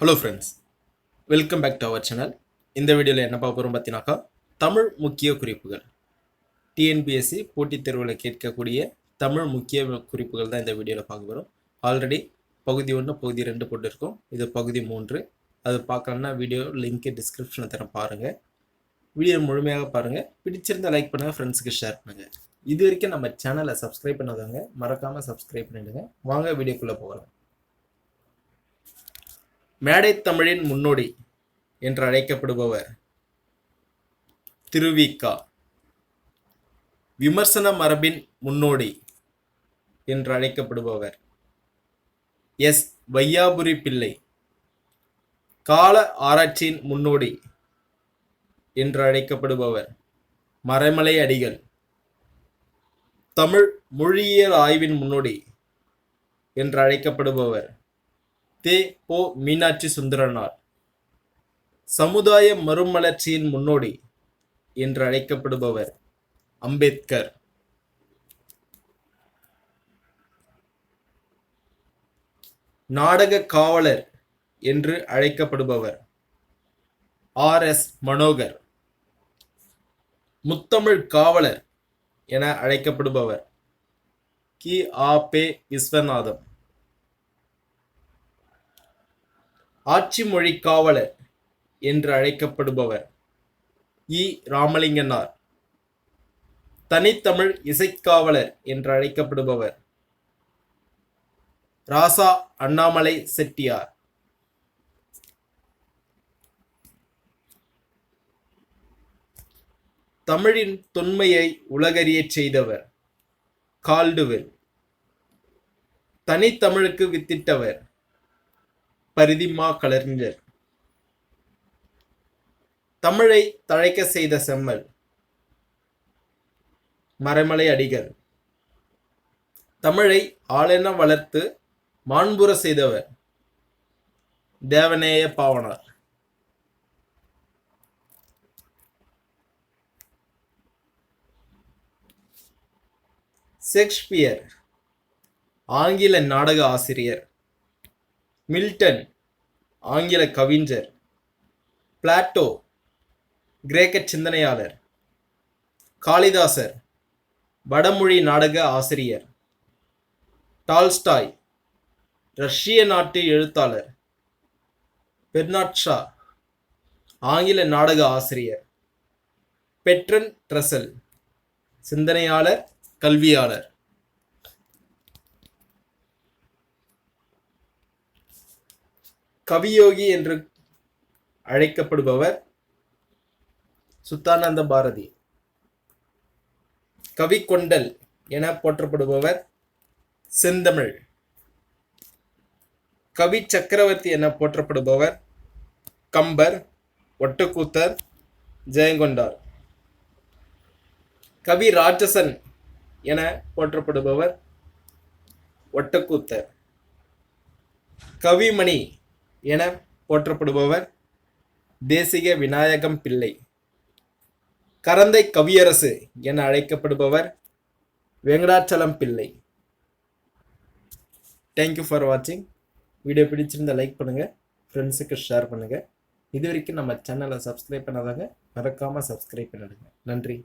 Hello friends welcome back to our channel இந்த வீடியோவில் என்ன பார்க்க போகிறோம் பார்த்தீங்கன்னாக்கா தமிழ் முக்கிய குறிப்புகள். டிஎன்பிஎஸ்சி போட்டித் தேர்வில் கேட்கக்கூடிய தமிழ் முக்கிய குறிப்புகள் தான் இந்த வீடியோவில் பார்க்க போகிறோம் ஆல்ரெடி பகுதி ஒன்று பகுதி ரெண்டு போட்டிருக்கோம். இது பகுதி மூன்று. அது பார்க்கலன்னா வீடியோ லிங்க்கு டிஸ்கிரிப்ஷனில் தரேன் பாருங்கள் வீடியோ முழுமையாக பாருங்கள் பிடிச்சிருந்தால் லைக் பண்ணுங்கள் ஃப்ரெண்ட்ஸுக்கு ஷேர் பண்ணுங்கள் இது வரைக்கும் நம்ம சேனலை சப்ஸ்கிரைப் பண்ணாதவங்க மறக்காமல் சப்ஸ்கிரைப் பண்ணிடுங்க. வாங்க வீடியோக்குள்ளே போகலாம். மேடை தமிழின் முன்னோடி என்று அழைக்கப்படுபவர் திருவிக்கா. விமர்சன மரபின் முன்னோடி என்று அழைக்கப்படுபவர் எஸ். வையாபுரி பிள்ளை. கால ஆராய்ச்சியின் முன்னோடி என்று அழைக்கப்படுபவர் மறைமலை அடிகள். தமிழ் மொழியியல் ஆய்வின் முன்னோடி என்று அழைக்கப்படுபவர் தே போ மீனாட்சி சுந்தரனார். சமுதாய மறுமலர்ச்சியின் முன்னோடி என்று அழைக்கப்படுபவர் அம்பேத்கர். நாடக காவலர் என்று அழைக்கப்படுபவர் ஆர். எஸ். மனோகர். முத்தமிழ் காவலர் என அழைக்கப்படுபவர் கி. ஆ. பே. விஸ்வநாதம். ஆட்சி மொழி காவலர் என்று அழைக்கப்படுபவர் இ. ராமலிங்கனார். தனித்தமிழ் இசைக்காவலர் என்று அழைக்கப்படுபவர் ராசா அண்ணாமலை செட்டியார். தமிழின் தொன்மையை உலகறியச் செய்தவர் கால்டுவெல். தனித்தமிழுக்கு வித்திட்டவர் பரிதிமா கலைஞர் தமிழை தழைக்க செய்த செம்மல். மறைமலை அடிகள் தமிழை ஆளென வளர்த்து மாண்புற செய்தவர். தேவநேய பாவனார். ஷேக்ஸ்பியர் ஆங்கில நாடக ஆசிரியர். மில்டன் ஆங்கில கவிஞர். பிளாட்டோ கிரேக்க சிந்தனையாளர். காளிதாசர் வடமொழி நாடக ஆசிரியர். டால்ஸ்டாய் ரஷ்ய நாட்டு எழுத்தாளர். பெர்னாட்ஷா ஆங்கில நாடக ஆசிரியர். பெட்ரன் ட்ரசல் சிந்தனையாளர் கல்வியாளர். கவியோகி என்று அழைக்கப்படுபவர் சுத்தானந்த பாரதி. கவி கொண்டல் என போற்றப்படுபவர் செந்தமிழ். கவி சக்கரவர்த்தி என போற்றப்படுபவர் கம்பர் ஒட்டக்கூத்தர் ஜெயங்கொண்டார். கவி ராட்சசன் என போற்றப்படுபவர் ஒட்டக்கூத்தர். கவிமணி என போற்றப்படுபவர் தேசிக விநாயகம் பிள்ளை. கரந்தை கவியரசு என அழைக்கப்படுபவர் Venkatachalam Pillai. Thank you for வாட்சிங் வீடியோ பிடிச்சிருந்தால் லைக் பண்ணுங்கள் ஃப்ரெண்ட்ஸுக்கு ஷேர் பண்ணுங்கள் இது வரைக்கும் நம்ம சேனலை சப்ஸ்கிரைப் பண்ணாதாங்க மறக்காமல் சப்ஸ்கிரைப் பண்ணிடுங்க. நன்றி.